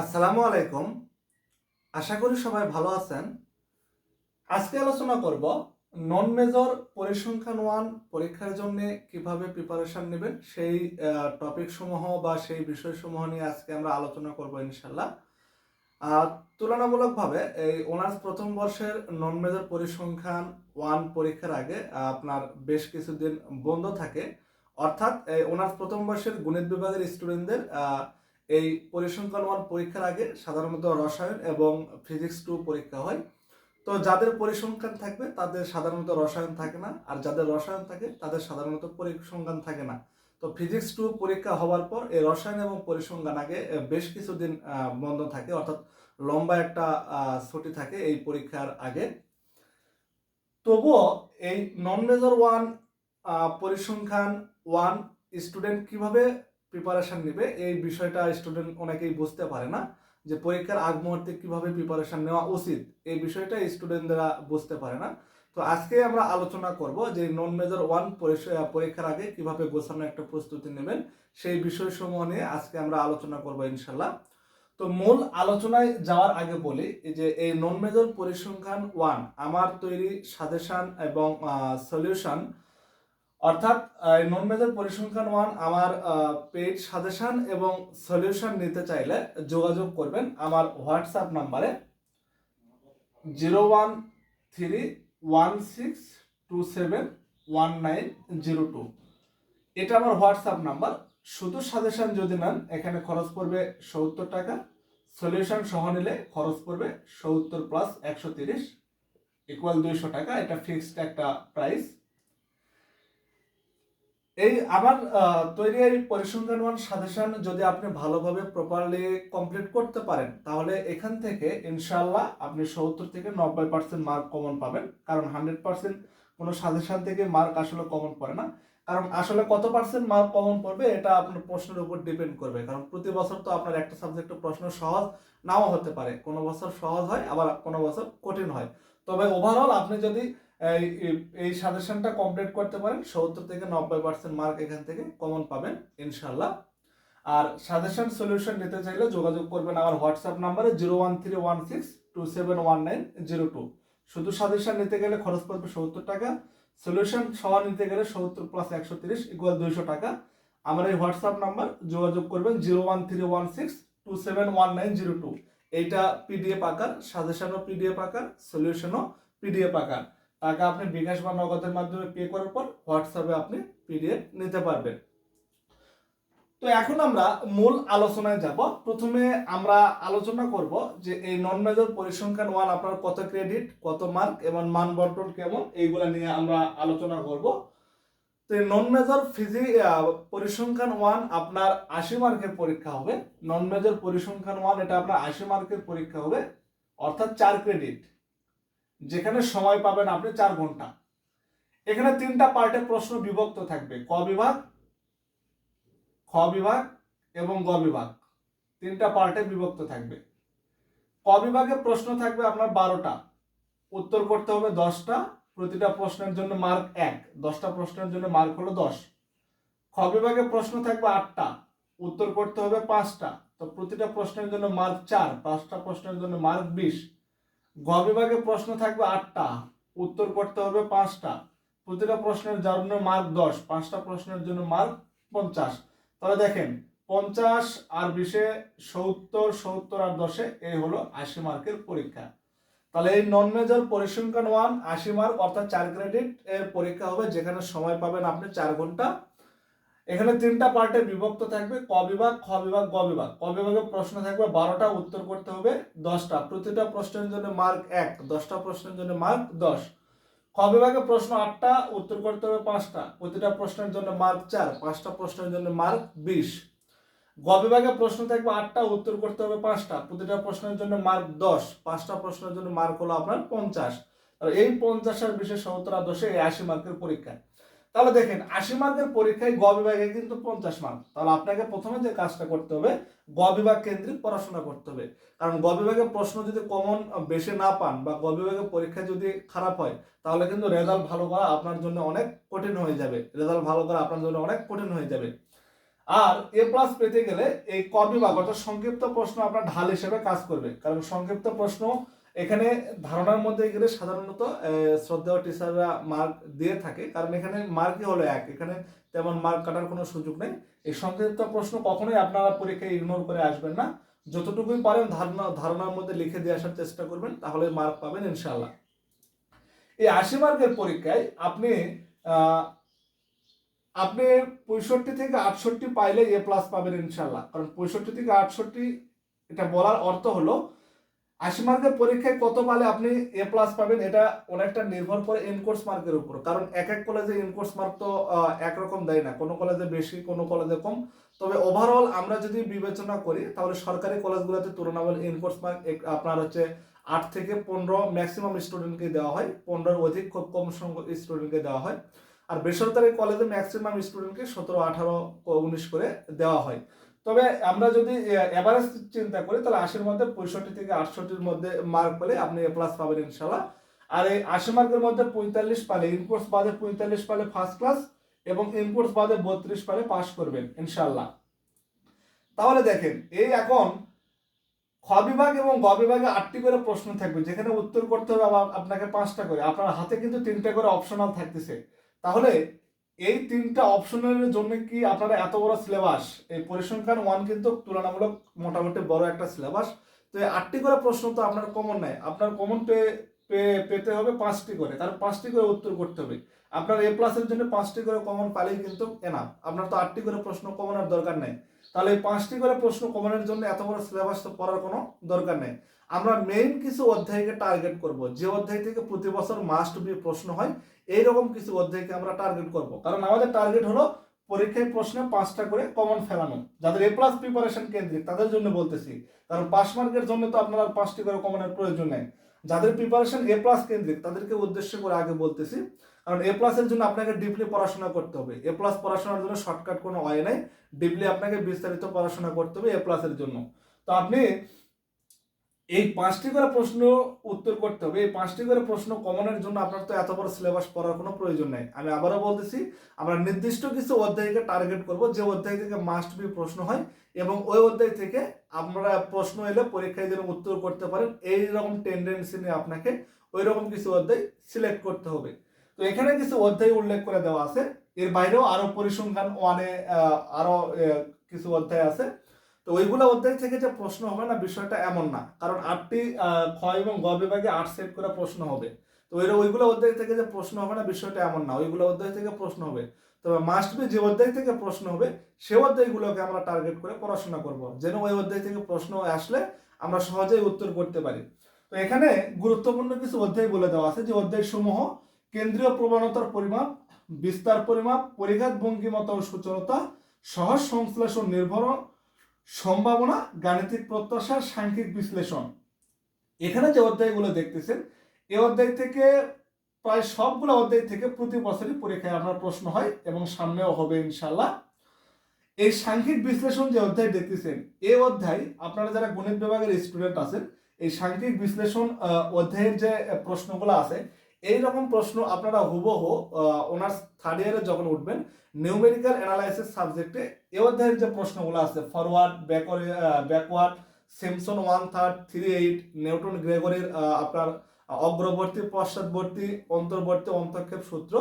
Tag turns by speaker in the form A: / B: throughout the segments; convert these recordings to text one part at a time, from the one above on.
A: আসসালামু আলাইকুম। আশা করি সবাই ভালো আছেন। আজকে আলোচনা করব নন মেজর পরিসংখ্যান ওয়ান পরীক্ষার জন্য কীভাবে প্রিপারেশন নেবেন, সেই টপিক সমূহ বা সেই বিষয়সমূহ নিয়ে আজকে আমরা আলোচনা করব ইনশাল্লাহ তুলনামূলকভাবে এই অনার্স প্রথম বর্ষের নন মেজর পরিসংখ্যান ওয়ান পরীক্ষার আগে আপনার বেশ কিছুদিন বন্ধ থাকে। অর্থাৎ এই অনার্স প্রথম বর্ষের গণিত বিভাগের স্টুডেন্টদের এই পরিসংখ্যান ওয়ান পরীক্ষার আগে সাধারণত রসায়ন এবং ফিজিক্স টু পরীক্ষা হয়। তো যাদের পরিসংখ্যান থাকবে, তাদের সাধারণত রসায়ন থাকে না। আর যাদের রসায়ন থাকে, তাদের সাধারণত পরিসংখ্যান থাকে না। তো ফিজিক্স টু পরীক্ষা হওয়ার পর এই রসায়ন এবং পরিসংখ্যান আগে বেশ কিছুদিন বন্ধ থাকে। অর্থাৎ লম্বা একটা ছুটি থাকে এই পরীক্ষার আগে। তবুও এই নন মেজর ওয়ান পরিসংখ্যান ওয়ান স্টুডেন্ট কীভাবে প্রিপারেশন নেবে, এই বিষয়টা স্টুডেন্ট অনেকেই বুঝতে পারে না যে পরীক্ষার আগ মুহূর্তে কীভাবে প্রিপারেশন নেওয়া উচিত। এই বিষয়টা স্টুডেন্টরা বুঝতে পারে না। তো আজকে আমরা আলোচনা করব যে নন মেজর ওয়ান পরীক্ষার আগে কীভাবে গোছানো একটা প্রস্তুতি নেবেন, সেই বিষয়সমূহ নিয়ে আজকে আমরা আলোচনা করব ইনশাল্লাহ তো মূল আলোচনায় যাওয়ার আগে বলি যে এই নন মেজর পরিসংখ্যান ওয়ান আমার তৈরি সাজেশন এবং সলিউশন অর্থাৎ নন মেজর পরিসংখ্যান ওয়ান আমার পেইড সাজেশন এবং সলিউশন নিতে চাইলে যোগাযোগ করবেন আমার হোয়াটসঅ্যাপ নাম্বারে zero one three one six two seven one nine zero two. এটা আমার হোয়াটসঅ্যাপ নাম্বার। শুধু সাজেশন যদি নেন, এখানে খরচ পড়বে সত্তর টাকা। সলিউশন সহ নিলে খরচ পড়বে সত্তর প্লাস একশো তিরিশ ইকুয়াল দুইশো টাকা। এটা ফিক্সড একটা প্রাইস এই আমার তৈরি এই পরিসংখ্যান সাজেশন যদি আপনি ভালোভাবে প্রপারলি কমপ্লিট করতে পারেন, তাহলে এখান থেকে ইনশাল্লাহ আপনি সত্তর থেকে নব্বই পার্সেন্ট মার্ক কমন পাবেন। কারণ হান্ড্রেড পার্সেন্ট কোনো সাজেশন থেকে মার্ক আসলে কমন পড়ে না। কারণ আসলে কত পার্সেন্ট মার্ক কমন পড়বে, এটা আপনার প্রশ্নের উপর ডিপেন্ড করবে। কারণ প্রতি বছর তো আপনার একটা সাবজেক্টের প্রশ্ন সহজ নাও হতে পারে। কোনো বছর সহজ হয়, আবার কোনো বছর কঠিন হয়। তবে ওভারঅল আপনি যদি এই এই সাজেশনটা কমপ্লিট করতে পারেন। সত্তর থেকে নব্বই পার্সেন্ট মার্ক এখান থেকে কমন পাবেন ইনশাল্লাহ আর সাজেশন সলিউশন নিতে চাইলে যোগাযোগ করবেন আমার হোয়াটসঅ্যাপ নাম্বারে zero one three one six two seven one nine zero two শুধু সাজেশন নিতে গেলে খরচ পড়বে সত্তর টাকা সলিউশন সহ নিতে গেলে সত্তর প্লাস একশো তিরিশ ইকুয়াল দুইশো টাকা। আমার এই হোয়াটসঅ্যাপ নাম্বার যোগাযোগ করবেন zero one three one six two seven one nine zero two এইটা পিডিএফ আকার সাজেশনও পিডিএফ আকার সলিউশনও পিডিএফ আকার। টাকা আপনি বিকাশ বা নগদের মাধ্যমে পে করার পর হোয়াটসঅ্যাপে আপনি পিডিএফ নিতে পারবেন। তো এখন আমরা মূল আলোচনায় যাব। প্রথমে আমরা আলোচনা করব যে এই নন মেজর পরিসংখ্যান ওয়ান আপনার কত ক্রেডিট কত মার্ক এবং মান বন্টন কেমন, এইগুলো নিয়ে আমরা আলোচনা করব। তো এই নন মেজর ফিজি পরিসংখ্যান ওয়ান আপনার আশি মার্কের পরীক্ষা হবে। নন মেজর পরিসংখ্যান ওয়ান এটা আপনার আশি মার্কের পরীক্ষা হবে, অর্থাৎ চার ক্রেডিট যেখানে সময় পাবেন আপনি চার ঘণ্টা। এখানে তিনটা পার্টে প্রশ্ন বিভক্ত থাকবে। ক বিভাগ, খ বিভাগ এবং গ বিভাগ। তিনটা পার্টে বিভক্ত থাকবে। ক বিভাগে প্রশ্ন থাকবে আপনার বারোটা। উত্তর করতে হবে দশটা। প্রতিটা প্রশ্নের জন্য মার্ক এক। দশটা প্রশ্নের জন্য মার্ক হলো দশ। খ বিভাগে প্রশ্ন থাকবে আটটা। উত্তর করতে হবে পাঁচটা। তো প্রতিটা প্রশ্নের জন্য মার্ক চার। পাঁচটা প্রশ্নের জন্য মার্ক বিশ। গ বিভাগে প্রশ্ন থাকবে আটটা, উত্তর করতে হবে পাঁচটা। প্রতিটা প্রশ্নের জন্য মার্ক দশ, পাঁচটা প্রশ্নের জন্য মার্ক পঞ্চাশ। তাহলে দেখেন, পঞ্চাশ আর বিশে সত্তর সত্তর আর দশে এই হলো আশি মার্কের পরীক্ষা। তাহলে এই নন মেজর পরিসংখ্যান ওয়ান আশি মার্ক অর্থাৎ চার ক্রেডিট এর পরীক্ষা হবে, যেখানে সময় পাবেন আপনি চার ঘণ্টা এখানে তিনটা পার্টে বিভক্ত থাকবে, ক বিভাগ, খ বিভাগ, গ বিভাগ। ক বিভাগে প্রশ্ন থাকবে, বারোটা উত্তর করতে হবে, দশটা। প্রতিটা প্রশ্নের জন্য মার্ক এক, দশটা প্রশ্নের জন্য মার্ক দশ। খ বিভাগে প্রশ্ন আটটা, উত্তর করতে হবে পাঁচটা। প্রতিটা প্রশ্নের জন্য মার্ক চার, পাঁচটা প্রশ্নের জন্য মার্ক বিশ। গ বিভাগে প্রশ্ন থাকবে আটটা, উত্তর করতে হবে পাঁচটা। প্রতিটা প্রশ্নের জন্য মার্ক দশ, পাঁচটা প্রশ্নের জন্য মার্ক হলো আপনার পঞ্চাশ। আর এই পঞ্চাশের বিশেষ সত্তর আর দশে এই আশি মার্কের পরীক্ষা। তাহলে দেখেন, আশি মার্কের পরীক্ষায় গ বিভাগে কিন্তু পঞ্চাশ মার্ক তাহলে আপনাকে প্রথমে যে কাজটা করতে হবে, গ বিভাগ কেন্দ্রিক পড়াশোনা করতে হবে। কারণ গ বিভাগে প্রশ্ন যদি কমন বেশি না পান বা গ বিভাগে পরীক্ষা যদি খারাপ হয়, তাহলে কিন্তু রেজাল্ট ভালো করা আপনার জন্য অনেক কঠিন হয়ে যাবে। রেজাল্ট ভালো করা আপনার জন্য অনেক কঠিন হয়ে যাবে। আর এ প্লাস পেতে গেলে এই ক বিভাগ অর্থাৎ সংক্ষিপ্ত প্রশ্ন আপনার ঢাল হিসেবে কাজ করবে। কারণ সংক্ষিপ্ত প্রশ্ন এখানে ধারণার মধ্যে গেলে সাধারণত শ্রদ্ধেয় টিচাররা মার্ক দিয়ে থাকে। কারণ এখানে মার্কই হলো এক। এখানে তেমন মার্ক কাটার কোনো সুযোগ নেই। এই সংক্ষিপ্ত প্রশ্ন কখনোই আপনারা পরীক্ষায় ইগনোর করে আসবেন না। যতটুকুই পারেন ধারণা, ধারণার মধ্যে লিখে দিয়ে আসার চেষ্টা করবেন, তাহলে মার্ক পাবেন ইনশাল্লাহ এই আশি মার্কের পরীক্ষায় আপনি আপনি পঁয়ষট্টি থেকে আটষট্টি পাইলে এ প্লাস পাবেন ইনশাল্লাহ কারণ পঁয়ষট্টি থেকে আটষট্টি, এটা বলার অর্থ হলো আশি মার্কের পরীক্ষায় কত পালে আপনি এ প্লাস পাবেন, এটা অনেকটা নির্ভর করে ইনকোর্স মার্কের উপর। কারণ এক এক কলেজে ইনকোর্স মার্ক তো একরকম দেয় না। কোনো কলেজে বেশি, কোনো কলেজে কম। তবে ওভারঅল আমরা যদি বিবেচনা করি, তাহলে সরকারি কলেজগুলোতে তুলনামূলক ইনকোর্স মার্ক আপনার হচ্ছে আট থেকে পনেরো ম্যাক্সিমাম স্টুডেন্টকে দেওয়া হয়। পনেরোর অধিক খুব কম সংখ্যক স্টুডেন্টকে দেওয়া হয়। আর বেসরকারি কলেজে ম্যাক্সিমাম স্টুডেন্টকে সতেরো, আঠারো, উনিশ করে দেওয়া হয়। তবে আমরা যদি এভারেজ চিন্তা করি, তাহলে আশির মধ্যে পঁয়ষট্টি থেকে আটষট্টির মধ্যে মার্ক পেলে আপনি এ প্লাস পাবেন ইনশাল্লাহ আর এই আশি মার্কের মধ্যে পঁয়তাল্লিশ পালে ইনকোর্স বাদে পঁয়তাল্লিশ পালে ফার্স্ট ক্লাস এবং ইনকোর্স বাদে বত্রিশ পালে পাস করবেন ইনশাল্লাহ তাহলে দেখেন, এই এখন খ বিভাগ এবং গ বিভাগে আটটি করে প্রশ্ন থাকবে, যেখানে উত্তর করতে হবে আপনাকে পাঁচটা করে। আপনার হাতে কিন্তু তিনটা করে অপশনাল থাকতেছে। তাহলে এই তিনটা অপশনের জন্য কি আপনারা এত বড় সিলেবাস এই পরিসংখ্যান ওয়ান কিন্তু তুলনামূলক মোটামুটি বড় একটা সিলেবাস তো এই আটটি করে প্রশ্ন তো আপনার কমন নাই। আপনার কমন পেতে হবে পাঁচটি করে। তার পাঁচটি করে উত্তর করতে হবে। আপনার এ প্লাসের জন্য পাঁচটি করে কমন পালেই কিন্তু এনাফ আপনার তো আটটি করে প্রশ্ন কমনের দরকার নেই। তাহলে এই পাঁচটি করে প্রশ্ন কমনের জন্য এত বড় সিলেবাস তো পড়ার কোনো দরকার নেই। আমরা মেইন কিছু অধ্যায়কে টার্গেট করব। যে অধ্যায় থেকে প্রতি বছর মাস্ট বি প্রশ্ন হয়, এইরকম কিছু অধ্যায়কে আমরা টার্গেট করব। কারণ আমাদের টার্গেট হলো পরীক্ষায় প্রশ্নে পাঁচটা করে কমন ফেলানো। যাদের এ প্লাস প্রিপারেশন কেন্দ্রিক, তাদের জন্য বলতেছি। কারণ পাস মার্কের জন্য তো আপনার পাঁচটি করে কমনের প্রয়োজন নেই। যাদের প্রিপারেশন এ প্লাস কেন্দ্রিক, তাদেরকে উদ্দেশ্য করে আগে বলতেছি। কারণ এ প্লাসের জন্য আপনাকে ডিপলি পড়াশোনা করতে হবে। এ প্লাস পড়াশোনার জন্য শর্টকাট কোনো ওয়ে নাই। ডিপলি আপনাকে বিস্তারিত পড়াশোনা করতে হবে এ প্লাসের জন্য। তো আপনি এই পাঁচটি করে প্রশ্ন উত্তর করতে হবে। এই পাঁচটি করে প্রশ্ন কমনের জন্য আপনার তো এত বড় সিলেবাস পড়ার কোনো প্রয়োজন নেই। আমি আবারও বলতেছি আমরা নির্দিষ্ট কিছু অধ্যায়কে টার্গেট করব। যে অধ্যায় থেকে মাস্ট বি প্রশ্ন হয় এবং ওই অধ্যায় থেকে আমরা প্রশ্ন এলে পরীক্ষায় যেন উত্তর করতে পারেন এই রকম টেন্ডেন্সি নিয়ে আপনাকে ওই রকম কিছু অধ্যায় সিলেক্ট করতে হবে। তো এখানে কিছু অধ্যায় উল্লেখ করে দেওয়া আছে। এর বাইরেও আরও পরিসংখ্যান ওয়ানে আরও আহ, কিছু অধ্যায় আছে। তো ওইগুলো অধ্যায় থেকে যে প্রশ্ন হবে না, বিষয়টা এমন না। কারণ আটটি খ এবং গ বিভাগে আট সেট করে প্রশ্ন হবে। তো ওই ওইগুলো অধ্যায় থেকে যে প্রশ্ন হবে না, বিষয়টা এমন না। ওইগুলো অধ্যায় থেকে প্রশ্ন হবে। তবে মাস্ট বি যে অধ্যায় থেকে প্রশ্ন হবে, সে অধ্যায়গুলোকে আমরা টার্গেট করে পড়াশোনা করব। যেন ওই অধ্যায় থেকে প্রশ্ন আসলে আমরা সহজেই উত্তর করতে পারি। তো এখানে গুরুত্বপূর্ণ কিছু অধ্যায় বলে দেওয়া আছে। যে অধ্যায় সমূহ, কেন্দ্রীয় প্রবণতার পরিমাপ, বিস্তার পরিমাপ, পরিঘাত ভঙ্গিমতা ও সূচনতা, সহজ সংশ্লেষণ নির্ভর সম্ভাবনা, গাণিতিক প্রত্যাশা, সাংখ্যিক বিশ্লেষণ। এখানে যে অধ্যায়গুলো দেখতেছেন এই অধ্যায় থেকে প্রায় সবগুলো অধ্যায় থেকে প্রতি বছরই পরীক্ষায় আপনার প্রশ্ন হয় এবং সামনেও হবে ইনশাল্লাহ এই সাংখ্যিক বিশ্লেষণ যে অধ্যায় দেখতেছেন এই অধ্যায় আপনারা যারা গণিত বিভাগের স্টুডেন্ট আছেন, এই সাংখ্যিক বিশ্লেষণ অধ্যায়ের যে প্রশ্নগুলো আছে এই রকম প্রশ্ন আপনারা হুবহু অনার্স থার্ড ইয়ারে যখন উঠবেন নিউমেরিক্যাল অ্যানালাইসিস সাবজেক্টে এ অধ্যায়ের যে প্রশ্নগুলো আছে forward backward backward Simpson one third three eight Newton গ্রেগরির আপনার অগ্রবর্তী পশ্চাৎবর্তী অন্তর্বর্তী, অন্তক্ষেপ সূত্র,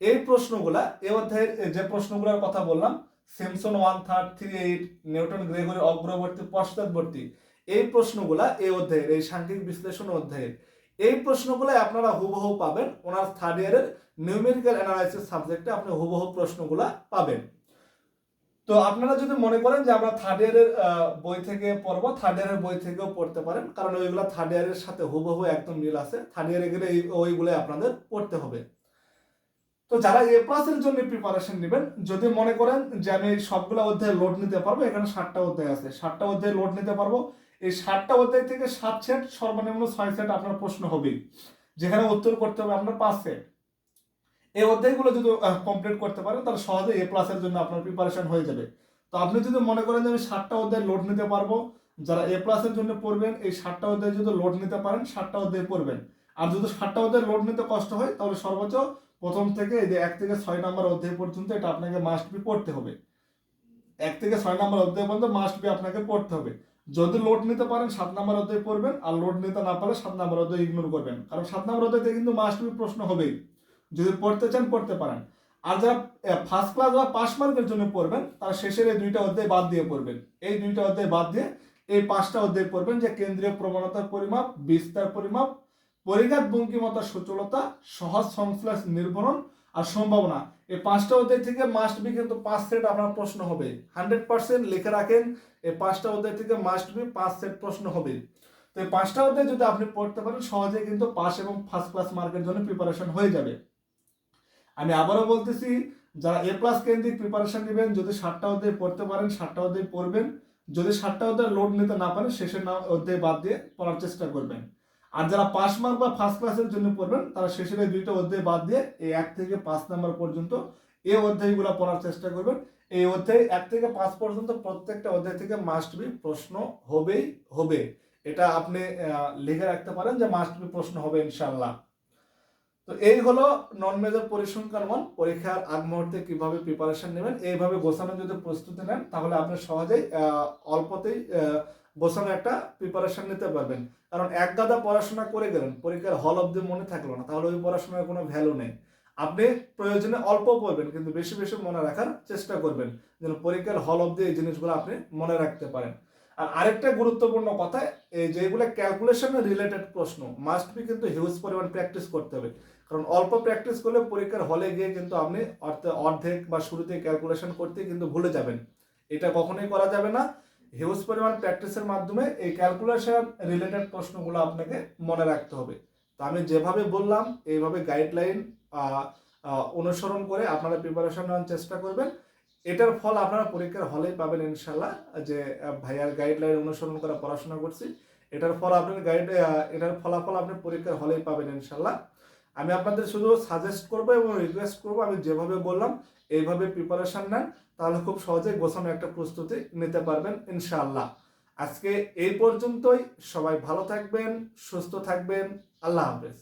A: এই প্রশ্নগুলা, এ অধ্যায়ের যে প্রশ্নগুলোর কথা বললাম Simpson one third three eight Newton গ্রেগরির অগ্রবর্তী পশ্চাৎবর্তী এই প্রশ্নগুলা এই অধ্যায়ের, এই সাংখ্যিক বিশ্লেষণ অধ্যায়ের এই প্রশ্নগুলো আপনারা হুবহু পাবেন। ওনার থার্ড ইয়ারের নিউমেরিক্যাল অ্যানালাইসিস সাবজেক্টে আপনি হুবহু প্রশ্নগুলা পাবেন। তো আপনারা যদি মনে করেন যে আমরা থার্ড ইয়ারের বই থেকে পড়ব থার্ড ইয়ারের বই থেকেও পড়তে পারেন, কারণ ওইগুলো থার্ড ইয়ারের সাথে হুবহু একদম মিল আছে। থার্ড ইয়ারে গেলে ওইগুলো আপনাদের পড়তে হবে। তো যারা এ প্লাসের জন্য প্রিপারেশন নেবেন, যদি মনে করেন যে আমি সবগুলো অধ্যায় লোড নিতে পারব, এখানে ষাটটা অধ্যায় আছে। ষাটটা অধ্যায় লোড নিতে পারব এই ষাটটা অধ্যায় থেকে সাত সেট সর্বনিম্ন ছয় সেট আপনার প্রশ্ন হবেই। যেখানে উত্তর করতে হবে আপনার পাঁচ সেট। এই অধ্যায়গুলো যদি কমপ্লিট করতে পারেন, তাহলে সহজে এ প্লাসের জন্য আপনার প্রিপারেশন হয়ে যাবে। তো আপনি যদি মনে করেন যে আমি ষাটটা অধ্যায় লোড নিতে পারব, যারা এ প্লাসের জন্য পড়বেন, এই ষাটটা অধ্যায় যদি লোড নিতে পারেন ষাটটা অধ্যায় পড়বেন। আর যদি ষাটটা অধ্যায় লোড নিতে কষ্ট হয়, তাহলে সর্বোচ্চ প্রথম থেকে এই যে এক থেকে ছয় নম্বর অধ্যায় পর্যন্ত এটা আপনাকে মাস্ট বি পড়তে হবে। এক থেকে ছয় নম্বর অধ্যায় পর্যন্ত মাস্ট বি আপনাকে পড়তে হবে। যদি লোড নিতে পারেন, সাত নম্বর অধ্যায় পড়বেন। আর লোড নিতে না পারলে সাত নম্বর অধ্যায় ইগনোর করবেন। কারণ সাত নম্বর অধ্যায়তে কিন্তু মাস্ট প্রশ্ন হবেই। যদি পড়তে চান, পড়তে পারেন। আর যারা ফার্স্ট ক্লাস বা পাস মার্কের জন্য পড়বেন, তারা শেষের এই দুইটা অধ্যায় বাদ দিয়ে পড়বেন। এই দুইটা অধ্যায় বাদ দিয়ে এই পাঁচটা অধ্যায় পড়বেন যে কেন্দ্রীয় প্রবণতার পরিমাপ, বিস্তার পরিমাপ, পরিঘাত বঙ্কিমতার সচলতা, সহজ সংশ্লেষ নির্ভরণ আর সম্ভাবনা। এই পাঁচটা অধ্যায় থেকে মাস্ট বি কিন্তু পাঁচ সেট আপনার প্রশ্ন হবে। হান্ড্রেড পার্সেন্ট লিখে রাখেন, এই পাঁচটা অধ্যায় থেকে মাস্ট বি পাঁচ সেট প্রশ্ন হবে। তো এই পাঁচটা অধ্যায় যদি আপনি পড়তে পারেন সহজে কিন্তু পাস এবং ফার্স্ট ক্লাস মার্কের জন্য প্রিপারেশন হয়ে যাবে। আমি আবারও বলতেছি, যারা এ প্লাস কেন্দ্রিক প্রিপারেশন নেবেন, যদি সাতটা অধ্যায় পড়তে পারেন, সাতটা অধ্যায় পড়বেন। যদি সাতটা অধ্যায় লোড নিতে না পারেন, শেষের না অধ্যায় বাদ দিয়ে পড়ার চেষ্টা করবেন। আর যারা পাস মার্ক বা ফার্স্ট ক্লাসের জন্য পড়বেন, তারা শেষের এই দুইটা অধ্যায় বাদ দিয়ে এই এক থেকে পাঁচ নাম্বার পর্যন্ত এই অধ্যায়গুলো পড়ার চেষ্টা করবেন। এই অধ্যায় এক থেকে পাঁচ পর্যন্ত প্রত্যেকটা অধ্যায় থেকে মাস্ট বি প্রশ্ন হবেই, হবে। এটা আপনি লিখে রাখতে পারেন যে মাস্ট বি প্রশ্ন হবে ইনশাল্লাহ তো এই হলো নন মেজর পরিসংখ্যান ওয়ান পরীক্ষার আগ মুহূর্তে কীভাবে প্রিপারেশন নেবেন। এইভাবে গোছানো যদি প্রস্তুতি নেন, তাহলে আপনি সহজেই অল্পতেই গোছানো একটা প্রিপারেশন নিতে পারবেন। কারণ এক গাদা পড়াশোনা করে গেলেন, পরীক্ষার হল অব্দি মনে থাকল না, তাহলে ওই পড়াশোনার কোনো ভ্যালু নেই। আপনি প্রয়োজনে অল্প পড়বেন, কিন্তু বেশি বেশি মনে রাখার চেষ্টা করবেন, যেন পরীক্ষার হল অব্দি এই জিনিসগুলো আপনি মনে রাখতে পারেন। আর আরেকটা গুরুত্বপূর্ণ কথা, এই যেগুলো ক্যালকুলেশন রিলেটেড প্রশ্ন মাস্ট বি কিন্তু হিউজ পরিমাণ প্র্যাকটিস করতে হবে। কারণ অল্প প্র্যাকটিস করলে পরীক্ষার হলে গিয়ে কিন্তু আপনি অর্ধে- অর্ধেক বা শুরুতে ক্যালকুলেশন করতে কিন্তু ভুলে যাবেন। এটা কখনোই করা যাবে না। হিউজ পরিমাণ প্র্যাকটিসের মাধ্যমে এই ক্যালকুলেশন রিলেটেড প্রশ্নগুলো আপনাকে মনে রাখতে হবে। তো আমি যেভাবে বললাম, এইভাবে গাইডলাইন অনুসরণ করে আপনারা প্রিপারেশন নেওয়ার চেষ্টা করবেন। এটার ফল আপনারা পরীক্ষার হলেই পাবেন ইনশাল্লাহ যে ভাইয়ার গাইডলাইন অনুসরণ করে পড়াশোনা করছি। এটার ফল আপনার গাইড এটার ফলাফল আপনি পরীক্ষার হলেই পাবেন ইনশাল্লাহ আমি আপনাদের শুধু সাজেস্ট করব এবং রিকোয়েস্ট করব, আমি যেভাবে বললাম, এইভাবে প্রিপারেশন নেন, তাহলে খুব সহজে গোছানো একটা প্রস্তুতি নিতে পারবেন, ইনশাআল্লাহ। আজকে এই পর্যন্তই, সবাই ভালো থাকবেন, সুস্থ থাকবেন, আল্লাহ হাফেজ।